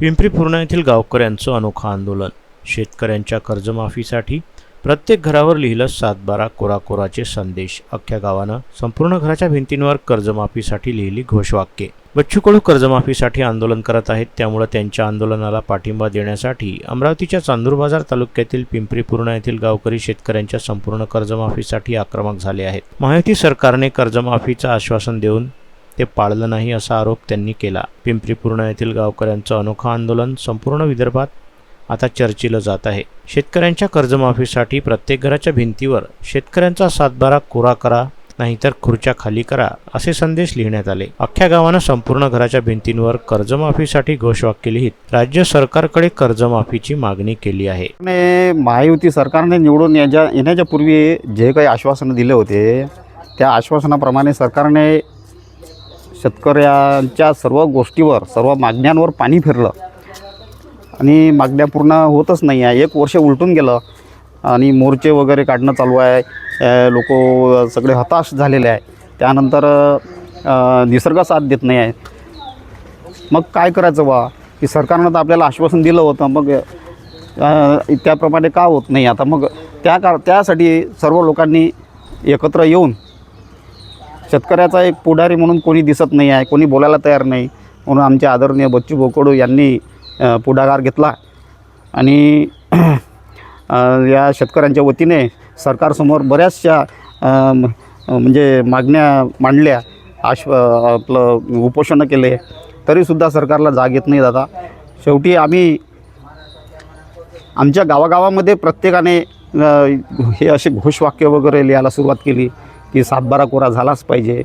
पिंपरी पूर्णा येथील गावकऱ्यांचं अनोखं आंदोलन. शेतकऱ्यांच्या कर्जमाफीसाठी प्रत्येक घरावर लिहिलं सातबारा कोराकोराचे संदेश. अख्ख्या गावानं संपूर्ण घराच्या भिंतींवर कर्जमाफीसाठी लिहिली घोषवाक्ये. बच्चू कडू कर्जमाफीसाठी आंदोलन करत आहेत. त्यामुळे त्यांच्या आंदोलनाला पाठिंबा देण्यासाठी अमरावतीच्या चांदूर बाजार तालुक्यातील पिंपरी पूर्णा येथील गावकरी शेतकऱ्यांच्या संपूर्ण कर्जमाफीसाठी आक्रमक झाले आहेत. महायुती सरकारने कर्जमाफीचं आश्वासन देऊन ते पाळलं नाही असा आरोप त्यांनी केला. पिंपरी पूर्णा येथील गावकऱ्यांचं अनोखं आंदोलन संपूर्ण विदर्भात आता चर्चिलं जात आहे. शेतकऱ्यांच्या कर्जमाफीसाठी प्रत्येक घराच्या भिंतीवर शेतकऱ्यांचा सातबारा कोरा करा नाहीतर खुर्च्या खाली करा असे संदेश लिहिण्यात आले. अख्ख्या गावानं संपूर्ण घराच्या भिंतींवर कर्जमाफीसाठी घोषवाक्य लिहित राज्य सरकारकडे कर्जमाफीची मागणी केली आहे. महायुती सरकारने निवडून याच्या येण्याच्या पूर्वी जे काही आश्वासनं दिले होते त्या आश्वासनाप्रमाणे सरकारने शेतकऱ्यांच्या सर्व गोष्टीवर सर्व मागण्यांवर पाणी फिरलं. आणि मागण्या पूर्ण होतच नाही आहे. एक वर्ष उलटून गेलं. आणि मोर्चे वगैरे काढणं चालू आहे. लोक सगळे हताश झालेले आहे. त्यानंतर निसर्ग साथ देत नाही आहे. मग काय करायचं बा? की सरकारनं तर आपल्याला आश्वासन दिलं होतं. मग त्याप्रमाणे का होत नाही? आता मग त्या का त्यासाठी सर्व लोकांनी एकत्र येऊन शेतकऱ्याचा एक पुढारी म्हणून कोणी दिसत नाही आहे कोणी बोलायला तयार नाही. म्हणून आमचे आदरणीय बच्चू बोकडू यांनी पुढाकार घेतला. आणि या शेतकऱ्यांच्या वतीने सरकारसमोर बऱ्याचशा म्हणजे मागण्या मांडल्या आश्व आपलं उपोषणं केले. तरीसुद्धा सरकारला जाग येत नाही दादा. शेवटी आम्ही आमच्या गावागावामध्ये प्रत्येकाने हे असे घोषवाक्य वगैरे लिहायला सुरुवात केली. की सातबारा कोरा झालाच पाहिजे.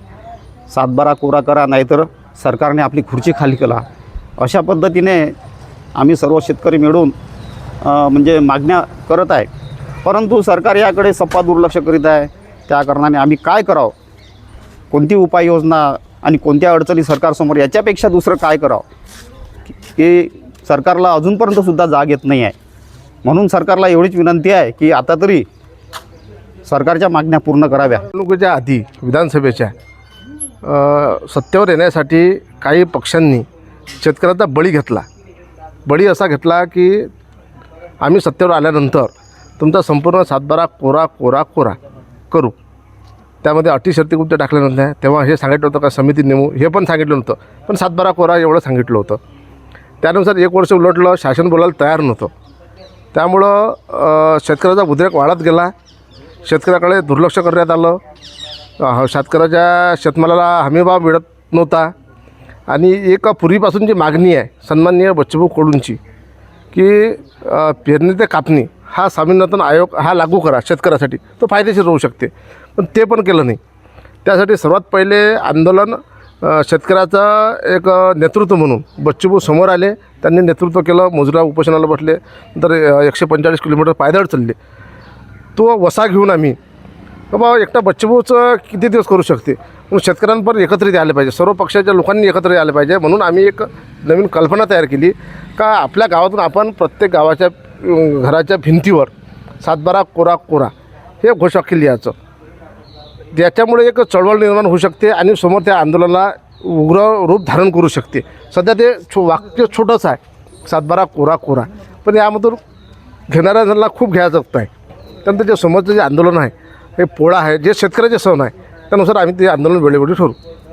सातबारा कोरा करा नाहीतर सरकारने आपली खुर्ची खाली केला. अशा पद्धतीने आम्ही सर्व शेतकरी मिळून म्हणजे मागण्या करत आहे. परंतु सरकार याकडे सप्पा दुर्लक्ष करीत आहे. त्या कारणाने आम्ही काय करावं? कोणती उपाययोजना आणि कोणत्या अडचणी सरकारसमोर याच्यापेक्षा दुसरं काय करावं? की सरकारला अजूनपर्यंतसुद्धा जाग येत नाही आहे म्हणून सरकारला एवढीच विनंती आहे की आता तरी सरकारच्या मागण्या पूर्ण कराव्या. निवडणुकीच्या आधी विधानसभेच्या सत्तेवर येण्यासाठी काही पक्षांनी शेतकऱ्याचा बळी घेतला. बळी असा घेतला की आम्ही सत्तेवर आल्यानंतर तुमचा संपूर्ण सातबारा कोरा कोरा कोरा करू. त्यामध्ये अटी शर्ती कुठे टाकल्या नव्हत्या? तेव्हा हे सांगितलं होतं का समिती नेमू? हे पण सांगितलं नव्हतं. पण सातबारा कोरा एवढं सांगितलं होतं. त्यानुसार एक वर्ष उलटलं शासन बोलायला तयार नव्हतं. त्यामुळं शेतकऱ्याचा उद्रेक वाढत गेला. शेतकऱ्याकडे दुर्लक्ष करण्यात आलं. शेतकऱ्याच्या शेतमालाला हमीभाव मिळत नव्हता. आणि एक पूर्वीपासून जी मागणी आहे सन्माननीय बच्चूभाऊ कडूंची की पेरणी ते कापणी हा स्वामीनाथन आयोग हा लागू करा शेतकऱ्यासाठी. तो फायदेशीर होऊ शकते. पण ते पण केलं नाही. त्यासाठी सर्वात पहिले आंदोलन शेतकऱ्याचं एक नेतृत्व म्हणून बच्चूभाऊ समोर आले. त्यांनी नेतृत्व केलं. मजुरा उपोषणाला बसले. नंतर एकशे पंचेचाळीस किलोमीटर पायदळ चालले. तो वसा घेऊन आम्ही बाबा एकटा बच्चूभाऊचं किती दिवस करू शकते? म्हणून शेतकऱ्यांपर एकत्रित आले पाहिजे. सर्व पक्षाच्या लोकांनी एकत्र आले पाहिजे. म्हणून आम्ही एक नवीन कल्पना तयार केली का आपल्या गावातून आपण प्रत्येक गावाच्या घराच्या भिंतीवर सातबारा कोरा कोरा हे घोषवाक्य लिहायचं त्याच्यामुळे एक चळवळ निर्माण होऊ शकते आणि समोर त्या आंदोलनाला उग्र रूप धारण करू शकते. सध्या ते छो वाक्य छोटंच आहे. सातबारा कोरा कोरा. पण यामधून घेणाऱ्या जणांना खूप घ्यायचं आहे. त्यानंतर जे समोरचं जे आंदोलन आहे हे पोळा आहे जे शेतकऱ्याचे सण आहे त्यानुसार आम्ही ते आंदोलन वेळोवेळी ठरू